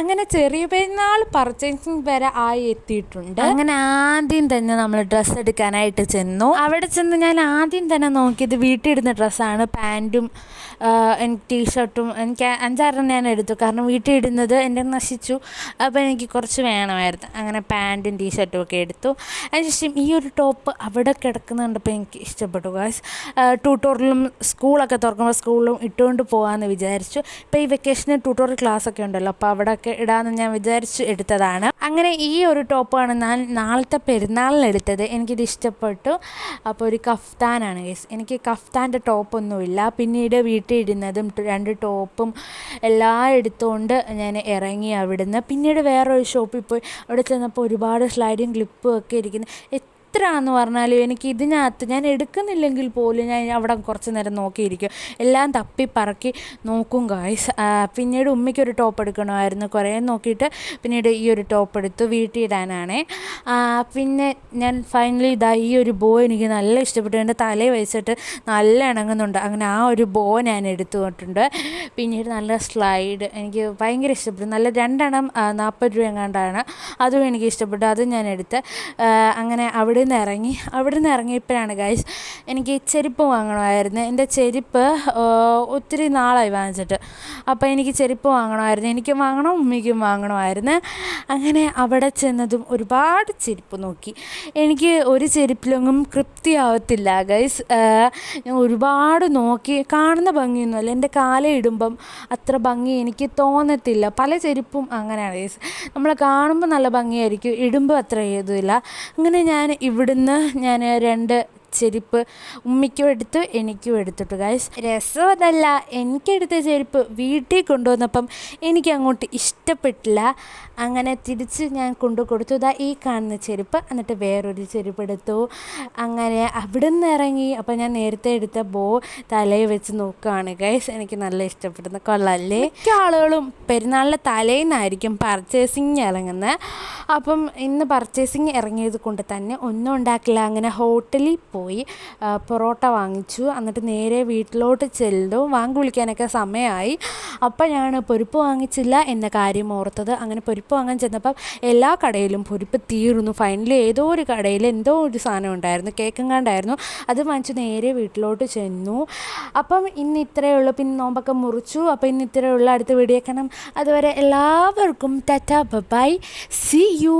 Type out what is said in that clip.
അങ്ങനെ ചെറിയ പെരുന്നാൾ പർച്ചേസിങ് വരെ ആയി എത്തിയിട്ടുണ്ട്. അങ്ങനെ ആദ്യം തന്നെ നമ്മൾ ഡ്രസ്സ് എടുക്കാനായിട്ട് ചെന്നു. അവിടെ ചെന്ന് ഞാൻ ആദ്യം തന്നെ നോക്കിയത് വീട്ടിൽ ഇടുന്ന ഡ്രസ്സാണ് പാന്റും എനിക്ക് ടീഷർട്ടും എനിക്ക് അഞ്ചാറെണ്ണം ഞാൻ എടുത്തു. കാരണം വീട്ടിൽ ഇടുന്നത് എന്റെ നശിച്ചു. അപ്പോൾ എനിക്ക് കുറച്ച് വേണമായിരുന്നു. അങ്ങനെ പാന്റും ടീഷർട്ടും ഒക്കെ എടുത്തു. അതിനുശേഷം ഈ ഒരു ടോപ്പ് അവിടെ കിടക്കുന്ന കണ്ടപ്പോൾ എനിക്ക് ഇഷ്ടപ്പെട്ടു ഗായ്സ് ട്യൂട്ടോറിയലും സ്കൂളൊക്കെ തുറക്കുമ്പോൾ സ്കൂളിലും ഇട്ടുകൊണ്ട് പോകാമെന്ന് വിചാരിച്ചു. ഇപ്പോൾ ഈ വെക്കേഷന് ട്യൂട്ടോറിയൽ ക്ലാസ് ഒക്കെ ഉണ്ടല്ലോ അപ്പോൾ അവിടെയൊക്കെ ഇടാമെന്ന് ഞാൻ വിചാരിച്ച് എടുത്തതാണ്. അങ്ങനെ ഈ ഒരു ടോപ്പാണ് ഞാൻ നാളത്തെ പെരുന്നാളിന് എടുത്തത്. എനിക്കിത് ഇഷ്ടപ്പെട്ടു. അപ്പോൾ ഒരു കഫ്താനാണ് ഗൈസ് എനിക്ക് കഫ്താന്റെ ടോപ്പൊന്നുമില്ല. പിന്നീട് വീട്ടിൽ ഇടുന്നതും രണ്ട് ടോപ്പും എല്ലാം എടുത്തുകൊണ്ട് ഞാൻ ഇറങ്ങി അവിടുന്ന്. പിന്നീട് വേറൊരു ഷോപ്പിൽ പോയി. അവിടെ ചെന്നപ്പോൾ ഒരുപാട് സ്ലൈഡിങ് ക്ലിപ്പും ഒക്കെ എത്രയാണെന്ന് പറഞ്ഞാലും എനിക്ക് ഇതിനകത്ത് ഞാൻ എടുക്കുന്നില്ലെങ്കിൽ പോലും ഞാൻ അവിടെ കുറച്ച് നേരം നോക്കിയിരിക്കും. എല്ലാം തപ്പി പറക്കി നോക്കും ഗായ്സ് പിന്നീട് ഉമ്മയ്ക്ക് ഒരു ടോപ്പ് എടുക്കണമായിരുന്നു. കുറേ നോക്കിയിട്ട് പിന്നീട് ഈ ഒരു ടോപ്പ് എടുത്തു വീട്ടിൽ ഇടാനാണേ പിന്നെ ഞാൻ ഫൈനലി ഇതാ ഈ ഒരു ബോ എനിക്ക് നല്ല ഇഷ്ടപ്പെട്ടു. എന്റെ തലയിൽ വെച്ചിട്ട് നല്ല ഇണങ്ങുന്നുണ്ട്. അങ്ങനെ ആ ഒരു ബോ ഞാൻ എടുത്തുകൊണ്ടുണ്ട് പിന്നീട് നല്ല സ്ലൈഡ് എനിക്ക് ഭയങ്കര ഇഷ്ടപ്പെട്ടു. നല്ല രണ്ടെണ്ണം നാൽപ്പത് രൂപ എങ്ങാണ്ടാണ്. അതും എനിക്ക് ഇഷ്ടപ്പെട്ടു. അതും ഞാൻ എടുത്ത് അങ്ങനെ അവിടെ നിന്ന് ഇറങ്ങി അവിടെ നിന്ന് ഇറങ്ങിയപ്പോഴാണ് ഗൈസ് എനിക്ക് ചെരുപ്പ് വാങ്ങണമായിരുന്നു. എന്റെ ചെരുപ്പ് ഒത്തിരി നാളായി വാങ്ങിച്ചിട്ട്. അപ്പോൾ എനിക്ക് ചെരുപ്പ് വാങ്ങണമായിരുന്നു. എനിക്കും വാങ്ങണം ഉമ്മയ്ക്കും വാങ്ങണമായിരുന്നു. അങ്ങനെ അവിടെ ചെന്നതും ഒരുപാട് ചെരുപ്പ് നോക്കി. എനിക്ക് ഒരു ചെരുപ്പിലൊന്നും തൃപ്തിയാവത്തില്ല ഗൈസ് ഞാൻ ഒരുപാട് നോക്കി. കാണുന്ന ഭംഗിയൊന്നുമല്ല. എന്റെ കാല ഇടുമ്പം അത്ര ഭംഗി എനിക്ക് തോന്നത്തില്ല. പല ചെരുപ്പും അങ്ങനെയാണ് ഗൈസ് നമ്മൾ കാണുമ്പോൾ നല്ല ഭംഗിയായിരിക്കും. ഇടുമ്പോൾ അത്ര ഏതുമില്ല. അങ്ങനെ ഞാൻ ഇവിടുന്ന് ഞാൻ രണ്ട് ചെരുപ്പ് ഉമ്മിക്കും എടുത്തു എനിക്കും എടുത്തിട്ടു. ഗൈസ് രസം അതല്ല. എനിക്കെടുത്ത ചെരുപ്പ് വീട്ടിൽ കൊണ്ടുവന്നപ്പം എനിക്ക് അങ്ങോട്ട് ഇഷ്ടപ്പെട്ടില്ല. അങ്ങനെ തിരിച്ച് ഞാൻ കൊണ്ടു കൊടുത്തു ഇതാ ഈ കാണുന്ന ചെരുപ്പ്. എന്നിട്ട് വേറൊരു ചെരുപ്പ് എടുത്തു അങ്ങനെ അവിടെ നിന്ന് ഇറങ്ങി. അപ്പം ഞാൻ നേരത്തെ എടുത്ത ബോ തലയിൽ വെച്ച് നോക്കുകയാണ് ഗൈസ് എനിക്ക് നല്ല ഇഷ്ടപ്പെടുന്ന. കൊള്ളല്ലേ? മിക്ക ആളുകളും പെരുന്നാളിന്റെ തലേന്നായിരിക്കും പർച്ചേസിങ് ഇറങ്ങുന്നത് അപ്പം ഇന്ന് പർച്ചേസിങ് ഇറങ്ങിയത് കൊണ്ട് തന്നെ ഒന്നും ഉണ്ടാക്കില്ല. അങ്ങനെ ഹോട്ടലിൽ പോയി പൊറോട്ട വാങ്ങിച്ചു. എന്നിട്ട് നേരെ വീട്ടിലോട്ട് ചെല്ലു വാങ്ങി വിളിക്കാനൊക്കെ സമയമായി. ഞാൻ പൊരിപ്പ് വാങ്ങിച്ചില്ല എന്ന കാര്യം ഓർത്തത്. അങ്ങനെ പൊരിപ്പ് വാങ്ങാൻ ചെന്നപ്പം എല്ലാ കടയിലും പൊരിപ്പ് തീർന്നു. ഫൈനലി ഏതോ ഒരു കടയിൽ എന്തോ ഒരു സാധനം ഉണ്ടായിരുന്നു. കേക്കും കണ്ടായിരുന്നു അത് വാങ്ങിച്ച് നേരെ വീട്ടിലോട്ട് ചെന്നു. അപ്പം ഇന്ന് ഇത്രയേ ഉള്ളൂ. പിന്നെ നോമ്പൊക്കെ മുറിച്ചു. അപ്പം ഇന്ന് ഇത്രയേ ഉള്ളൂ. അടുത്ത വീഡിയോ കാണാം. അതുവരെ എല്ലാവർക്കും ടാറ്റ ബൈ സി യു